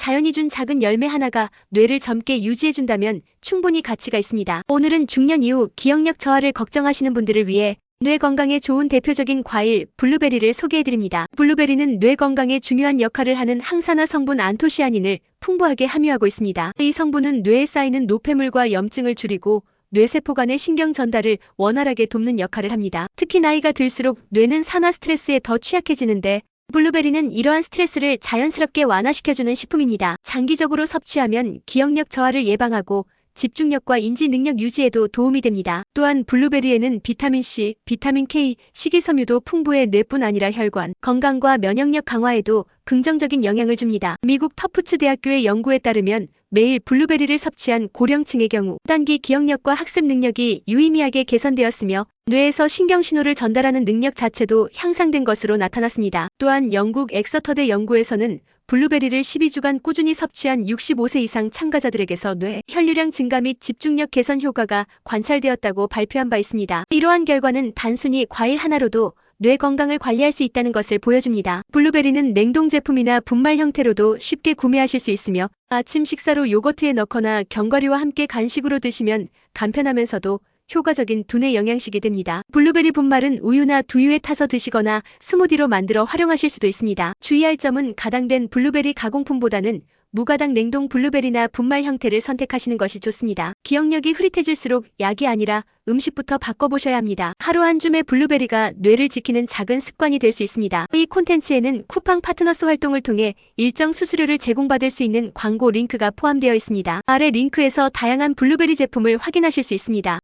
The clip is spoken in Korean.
자연이 준 작은 열매 하나가 뇌를 젊게 유지해준다면 충분히 가치가 있습니다. 오늘은 중년 이후 기억력 저하를 걱정하시는 분들을 위해 뇌 건강에 좋은 대표적인 과일 블루베리를 소개해드립니다. 블루베리는 뇌 건강에 중요한 역할을 하는 항산화 성분 안토시아닌을 풍부하게 함유하고 있습니다. 이 성분은 뇌에 쌓이는 노폐물과 염증을 줄이고 뇌세포 간의 신경 전달을 원활하게 돕는 역할을 합니다. 특히 나이가 들수록 뇌는 산화 스트레스에 더 취약해지는데 블루베리는 이러한 스트레스를 자연스럽게 완화시켜주는 식품입니다. 장기적으로 섭취하면 기억력 저하를 예방하고 집중력과 인지 능력 유지에도 도움이 됩니다. 또한 블루베리에는 비타민C, 비타민 K, 식이섬유도 풍부해 뇌뿐 아니라 혈관, 건강과 면역력 강화에도 긍정적인 영향을 줍니다. 미국 터프츠 대학교의 연구에 따르면 매일 블루베리를 섭취한 고령층의 경우 단기 기억력과 학습 능력이 유의미하게 개선되었으며 뇌에서 신경신호를 전달하는 능력 자체도 향상된 것으로 나타났습니다. 또한 영국 엑서터대 연구에서는 블루베리를 12주간 꾸준히 섭취한 65세 이상 참가자들에게서 뇌 혈류량 증가 및 집중력 개선 효과가 관찰되었다고 발표한 바 있습니다. 이러한 결과는 단순히 과일 하나로도 뇌 건강을 관리할 수 있다는 것을 보여줍니다. 블루베리는 냉동 제품이나 분말 형태로도 쉽게 구매하실 수 있으며 아침 식사로 요거트에 넣거나 견과류와 함께 간식으로 드시면 간편하면서도 효과적인 두뇌 영양식이 됩니다. 블루베리 분말은 우유나 두유에 타서 드시거나 스무디로 만들어 활용하실 수도 있습니다. 주의할 점은 가당된 블루베리 가공품보다는 무가당 냉동 블루베리나 분말 형태를 선택하시는 것이 좋습니다. 기억력이 흐릿해질수록 약이 아니라 음식부터 바꿔보셔야 합니다. 하루 한 줌의 블루베리가 뇌를 지키는 작은 습관이 될 수 있습니다. 이 콘텐츠에는 쿠팡 파트너스 활동을 통해 일정 수수료를 제공받을 수 있는 광고 링크가 포함되어 있습니다. 아래 링크에서 다양한 블루베리 제품을 확인하실 수 있습니다.